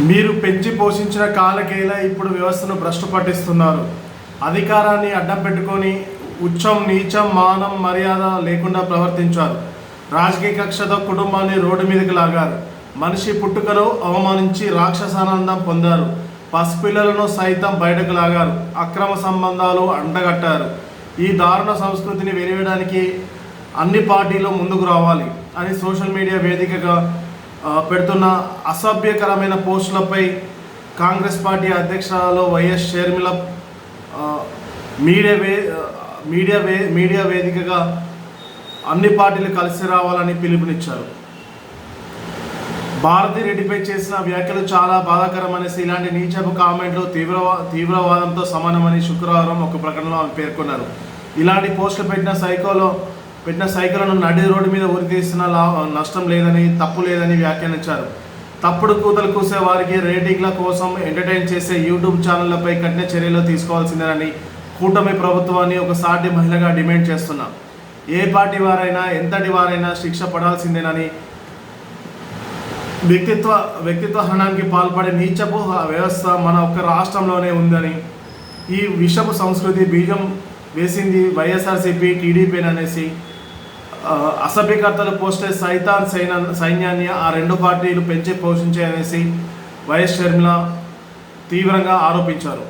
మీరు పెంచి పోషించిన కాలకేలా ఇప్పుడు వ్యవస్థను భ్రష్టు పట్టిస్తున్నారు. అధికారాన్ని అడ్డం పెట్టుకొని ఉచ్చం నీచం మానం మర్యాద లేకుండా ప్రవర్తించారు. రాజకీయ కక్షతో కుటుంబాన్ని రోడ్డు మీదకి లాగారు. మనిషి పుట్టుకలో అవమానించి రాక్షసానందం పొందారు. పసిపిల్లలను సైతం బయటకు లాగారు. అక్రమ సంబంధాలు అండగట్టారు. ఈ దారుణ సంస్కృతిని వెలివేయడానికి అన్ని పార్టీలు ముందుకు రావాలి అని సోషల్ మీడియా వేదికగా పెడుతున్న అసభ్యకరమైన పోస్టులపై కాంగ్రెస్ పార్టీ అధ్యక్షురాలు వైఎస్ షర్మిల మీడియా వే మీడియా వే మీడియా వేదికగా అన్ని పార్టీలు కలిసి రావాలని పిలుపునిచ్చారు. భారతి రెడ్డిపై చేసిన వ్యాఖ్యలు చాలా బాధాకరమనేసి ఇలాంటి నీచపు కామెంట్లు తీవ్రవా తీవ్రవాదంతో సమానమని శుక్రవారం ఒక ప్రకటనలో ఆమె పేర్కొన్నారు. ఇలాంటి పోస్టులు పెట్టిన సైకోలో పెట్టిన సైకిల్ను నడి రోడ్డు మీద ఉరితీసిన లా నష్టం లేదని తప్పు లేదని వ్యాఖ్యానించారు. తప్పుడు కూతలు కూసే వారికి రేటింగ్ల కోసం ఎంటర్టైన్ చేసే యూట్యూబ్ ఛానళ్ళపై కఠిన చర్యలు తీసుకోవాల్సిందేనని కూటమి ప్రభుత్వాన్ని ఒక సాటి మహిళగా డిమాండ్ చేస్తున్నాం. ఏ పార్టీ వారైనా ఎంతటి వారైనా శిక్ష పడాల్సిందేనని వ్యక్తిత్వ వ్యక్తిత్వ హరణానికి పాల్పడే నీచపు వ్యవస్థ మన ఒక్క రాష్ట్రంలోనే ఉందని ఈ విషపు సంస్కృతి బీజం వేసింది వైఎస్ఆర్సీపీ టీడీపీ అనేసి అసభ్యకర్తలు పోస్టే సైతాన్ సైన సైన్యాన్ని ఆ రెండు పార్టీలు పెంచి పోషించాయనేసి వైఎస్ షర్మిల తీవ్రంగా ఆరోపించారు.